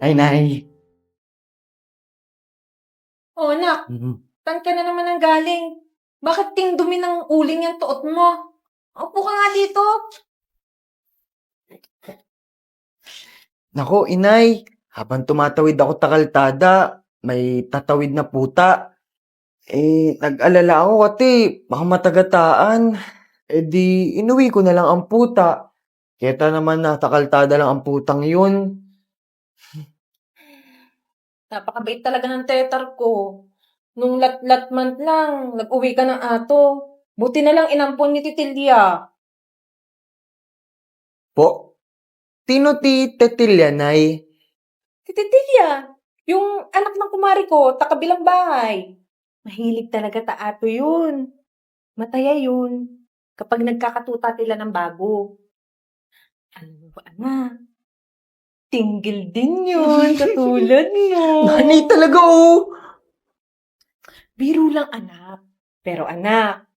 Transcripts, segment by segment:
Ay, nay. Oh, anak, Mhm. saan ka na naman ang galing? Bakit ting dumi ng uling yung tuot mo? Upo ka nga dito. Nako, inay. Habang tumatawid ako takaltada, may tatawid na puta. Eh, nag-alala ako kasi baka matagataan. Eh di, inuwi ko na lang ang puta. Keta naman na takaltada lang ang putang yun. Napakabait talaga ng tetar ko. Nung lat-lat month lang, nag-uwi ka ng ato. Buti na lang inampon ni Titilya. Po, tino ti tetilya, nay? Titilya, yung anak ng kumari ko, takabilang bahay. Mahilig talaga ta ato yun. Mataya yun. Kapag nagkakatuta tila ng bago. Alam mo ba, anak? Tinggil din yun, katulad mo. Nanay talaga, oh! Biro lang anak. Pero anak,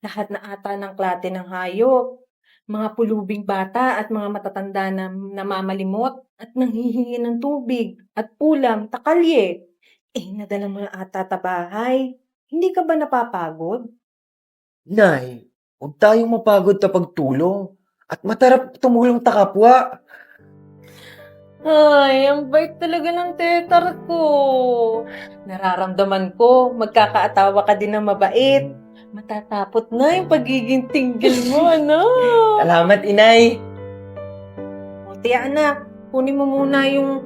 lahat na ata ng klate ng hayop, mga pulubing bata at mga matatanda na namamalimot at nanghihingi ng tubig at ulam, takalye. Eh, nadala mo na ata ta bahay. Hindi ka ba napapagod? Nay, huwag tayong mapagod kapag tulong. At matarap tumulong ta kapwa. Ay, ang bait talaga ng tetar ko. Nararamdaman ko, magkakaatawa ka din ng mabait. Matatapot na yung pagiging tinggil mo, ano? Salamat, inay. O, tiya anak, kunin mo muna yung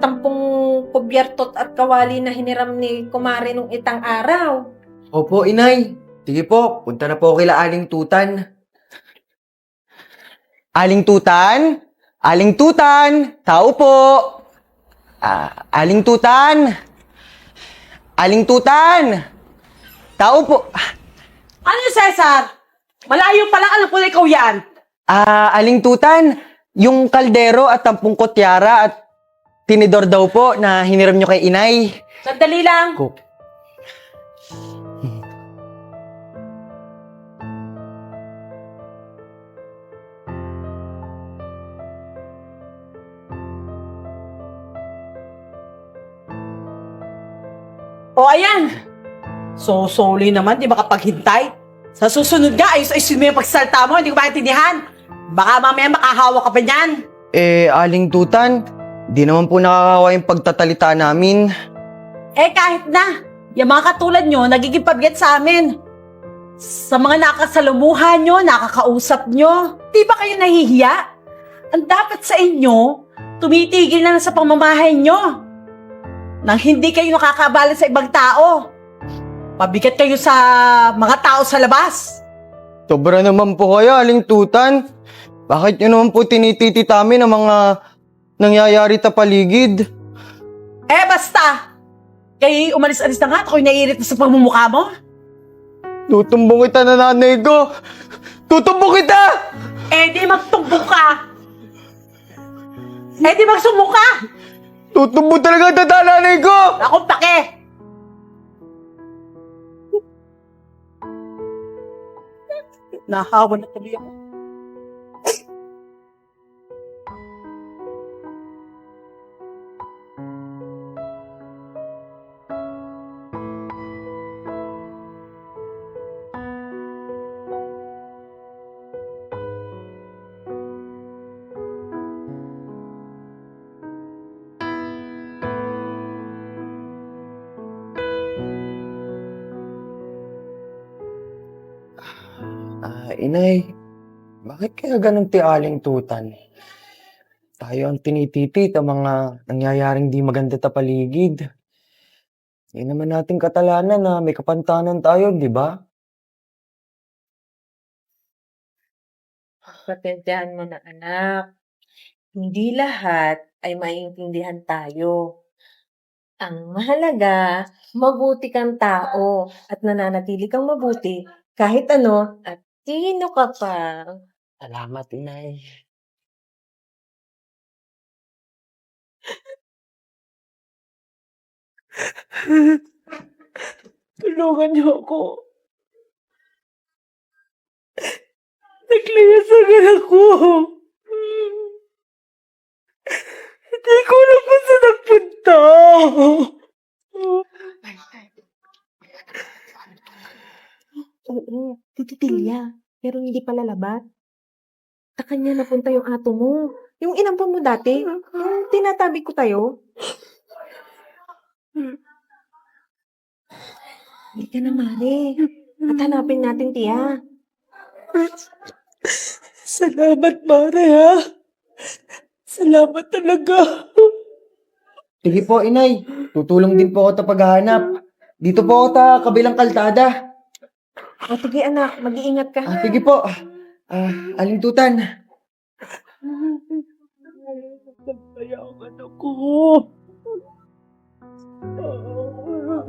tampong kubyertot at kawali na hiniram ni kumari nung itang araw. Opo, inay. Sige po, punta na po kila Aling Tutan. Aling Tutan? Aling Tutan! Tao po! Ah, Aling Tutan! Aling Tutan! Tao po! Ano, Cesar? Malayo pa lang, alam ko na ikaw yan. Ah, Aling Tutan, yung kaldero at tampong kotyara at tinidor daw po na hiniram nyo kay inay. Sandali lang. Ko. O, ayan. So, sorry naman, di makapaghintay. Sa susunod nga, ayos ayos mo yung pagsalta mo, hindi ko maintindihan. Baka mamaya makahawa ka pa niyan. Eh, Aling Tutan, di naman po nakakawa yung pagtatalita namin. Eh, kahit na. Yung mga katulad nyo, nagiging pabigat sa amin. Sa mga nakasalumuhan nyo, nakakausap nyo, di ba kayo nahihiya? Ang dapat sa inyo, tumitigil na lang sa pamamahay nyo. Nang hindi kayo nakakabala sa ibang tao. Pabigat kayo sa mga tao sa labas. Sobra naman po kayo, Aling Tutan. Bakit nyo naman po tinitititamin ang mga nangyayari sa paligid? Eh, basta! Kayo umalis-alis na nga at ako'y naiirit na sa pagmumukha mo. Tutumbong kita na nanay ko! Tutumbong kita! Eh, di magtumbok ka! Eh, di magsumbong ka! Tutumbong talaga ang nanay ko! Ako, pake! Nahawa na tuloy ako. Ah, inay, bakit kaya ganun ti Aling Tutan? Tayo ang tinititi ang mga nangyayaring di maganda sa paligid. Hindi naman natin katalanan na may kapantanan tayo, di ba? Patentehan mo na anak. Hindi lahat ay maiintindihan tayo. Ang mahalaga, mabuti kang tao at nananatili kang mabuti kahit ano at sino ka pa. Salamat, inay. Tulungan niyo ako. Naglayas ang anak ko. Hindi ko na Oo, tititilya. Pero hindi pala labat. Sa kanya napunta yung ato mo. Yung inampon mo dati. Yung tinatabi ko tayo. Hindi ka na mare. At hanapin natin, tiya. Salamat, Mare, ha? Salamat talaga. Sige po, inay. Tutulong din po ako sa paghahanap. Dito po ako ta kabilang kaltada. O, sige anak, mag-iingat ka. Ah, ha? sige po. Ah, alintutan. Kaya ang anak ko. Ah,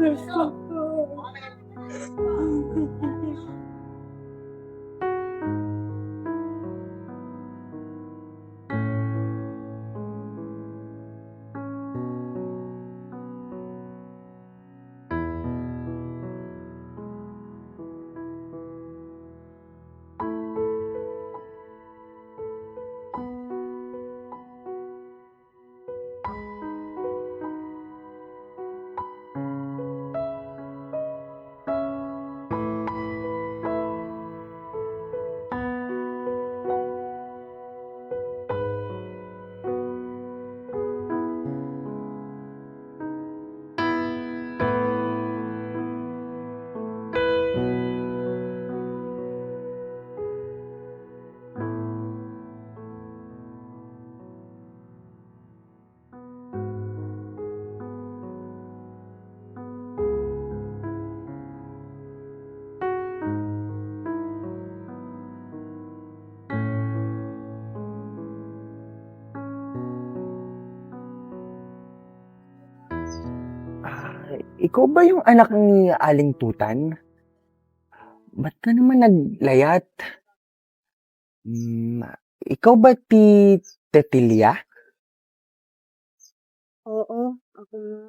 ikaw ba yung anak ni Aling Tutan? Ba't ka naman naglayat? Hmm, ikaw ba ti Tetilia? Oo, ako nga.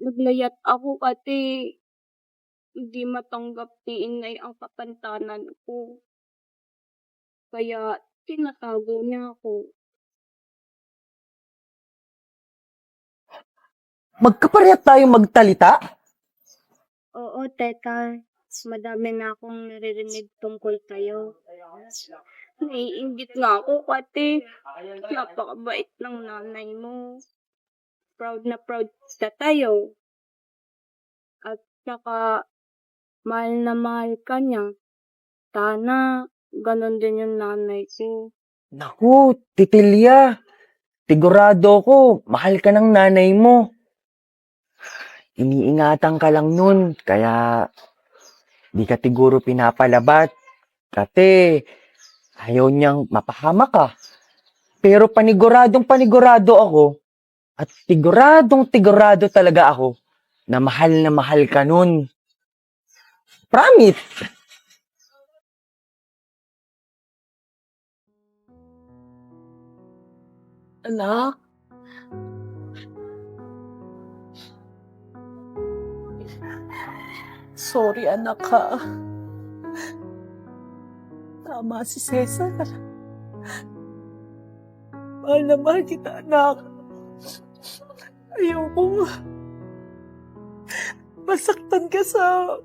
Naglayat ako kasi hindi matanggap ni inay ang kapantanan ko. Kaya tinatago niya ako. Magkaparehas tayo magtalita? Oo, teta. Mas madami na akong naririnig tungkol tayo. Naiingit nga ako kasi napakabait ng nanay mo. Proud na proud na tayo. At saka, mahal na mahal ka niya. Sana, ganon din yung nanay ko. Naku, Titilia. Sigurado ko, mahal ka ng nanay mo. Iniingatan ka lang nun, kaya di ka siguro pinapalabat. Kasi ayaw niyang mapahama ka. Pero paniguradong panigurado ako, at siguradong sigurado talaga ako, na mahal na mahal ka nun. Promise! Anak? Sorry, anak, ha? Tama si Cesar. Mahal na mahal kita, anak. Ayokong masaktan ka sa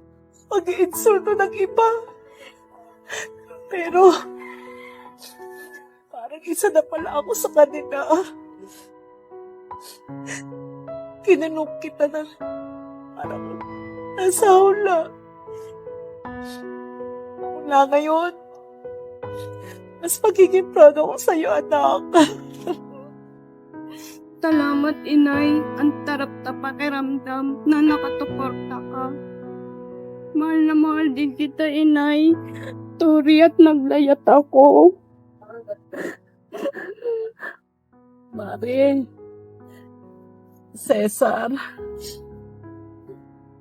pag-iinsulto ng iba. Pero, parang isa na pala ako sa kanila. Kinanong kita na parang nasa hula. Mula ngayon, mas magiging proud ako sa'yo, anak. Salamat, inay. Ang tarap na pakiramdam na nakatuporta ka. Mahal na mahal din kita, inay. Sorry at naglayat ako. Mare, Cesar,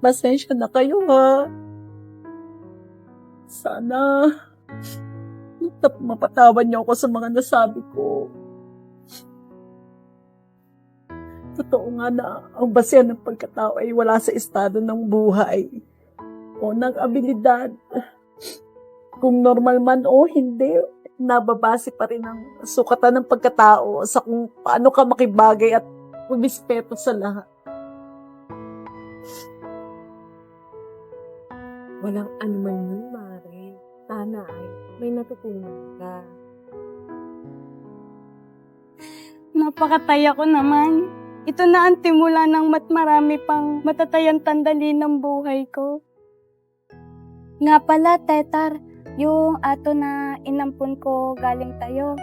pasensya na kayo ha. Sana, mapatawan niyo ako sa mga nasabi ko. Totoo nga na ang basehan ng pagkatao ay wala sa estado ng buhay o ng abilidad. Kung normal man o hindi, nababase pa rin ang sukatan ng pagkatao sa kung paano ka makibagay at kumispeto sa lahat. Walang anuman yun, Mare. Sana ay may natutunan ka. Napakataya ko naman. Ito na ang timula ng mat marami pang matatayang tandali ng buhay ko. Nga pala, Tetar, yung ato na inampun ko galing tayo.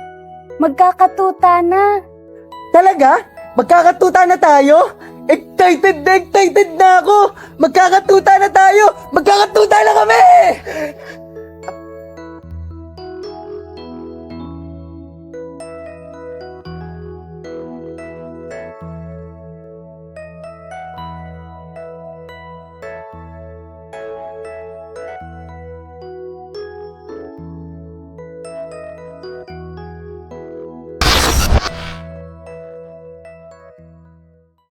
Magkakatuta na. Talaga? Magkakatuta na tayo? Excited na excited na ako! Magkakatuta na tayo! Magkakatuta na kami!